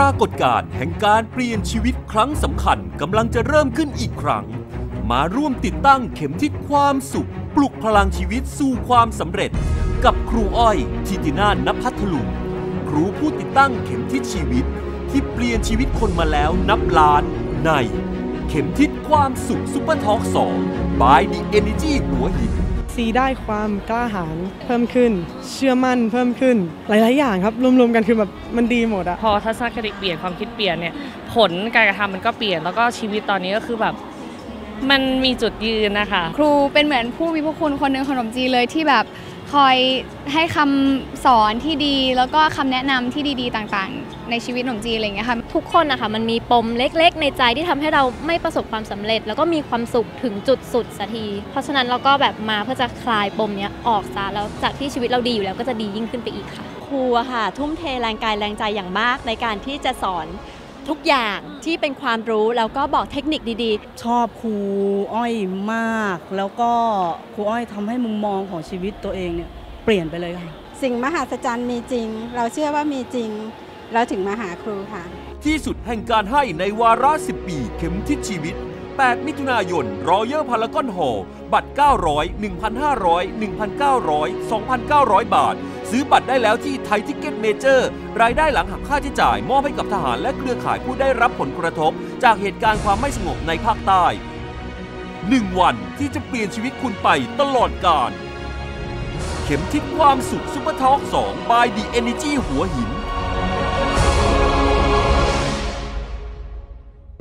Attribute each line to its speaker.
Speaker 1: ปรากฏการณ์แห่งการเปลี่ยนชีวิตครั้งสำคัญกำลังจะเริ่มขึ้นอีกครั้ง มาร่วมติดตั้งเข็มทิศความสุข ปลุกพลังชีวิตสู่ความสำเร็จ กับครูอ้อยทิตินานพัทลุงครูผู้ติดตั้งเข็มทิศชีวิต ที่เปลี่ยนชีวิตคนมาแล้วนับล้านใน เข็มทิศความสุขซุปเปอร์ทอล์ก2 by the energy หัวหิน
Speaker 2: ซีได้ความกล้าหาญเพิ่มขึ้น เชื่อมั่นเพิ่มขึ้น หลาย ๆ อย่างครับ รวม ๆ กันคือแบบมันดีหมดอะ
Speaker 3: พอทัศนคติเปลี่ยนความคิดเปลี่ยนเนี่ยผลการกระทำมันก็เปลี่ยนแล้วก็ชีวิตตอนนี้ก็คือแบบมันมีจุดยืนนะคะ
Speaker 4: ครูเป็นเหมือนผู้มีพระคุณคนหนึ่งขนมจีนเลยที่แบบ คอยให้คำสอนที่ดี แล้วก็คำแนะนำที่ดีๆ ต่างๆ ในชีวิตขนมจีอะไรอย่างเงี้ยค่ะ
Speaker 5: ทุกคนนะคะมันมีปมเล็กๆ ในใจที่ทำให้เราไม่ประสบความสำเร็จ แล้วก็มีความสุขถึงจุดสุดสักที เพราะฉะนั้นเราก็แบบมาเพื่อจะคลายปมเนี้ยออกซะแล้วจากที่ชีวิตเราดีอยู่แล้วก็จะดียิ่งขึ้นไปอีกค่ะ
Speaker 6: ครูอะค่ะทุ่มเทแรงกายแรงใจอย่างมากในการที่จะสอน ทุกอย่างที่เป็นความรู้แล้วก็บอกเทคนิคดี
Speaker 7: ชอบครูอ้อยมาก แล้วก็ครูอ้อยทำให้มุมมองของชีวิตตัวเองเนี่ยเปลี่ยนไปเลยค่ะ
Speaker 8: สิ่งมหัศจรรย์มีจริง เราเชื่อว่ามีจริง เราถึงมาหาครูค่ะ
Speaker 1: ที่สุดแห่งการให้ในวาระ 10 ปีเข็มทิศชีวิต 8 มิถุนายนรอยัลพารากอนหอบัตร 900 1,500 1,900 2,900 บาท ซื้อบัตรได้แล้วที่ไทยทิกเก็ตเมเจอร์รายได้หลังหักค่าใช้จ่าย มอบให้กับทหารและเครือข่ายผู้ได้รับผลกระทบ จากเหตุการณ์ความไม่สงบในภาคใต้1วันที่จะเปลี่ยนชีวิตคุณไปตลอดกาลเข็มทิศความสุขซุปเปอร์ทอล์ก2 by the energy หัวหิน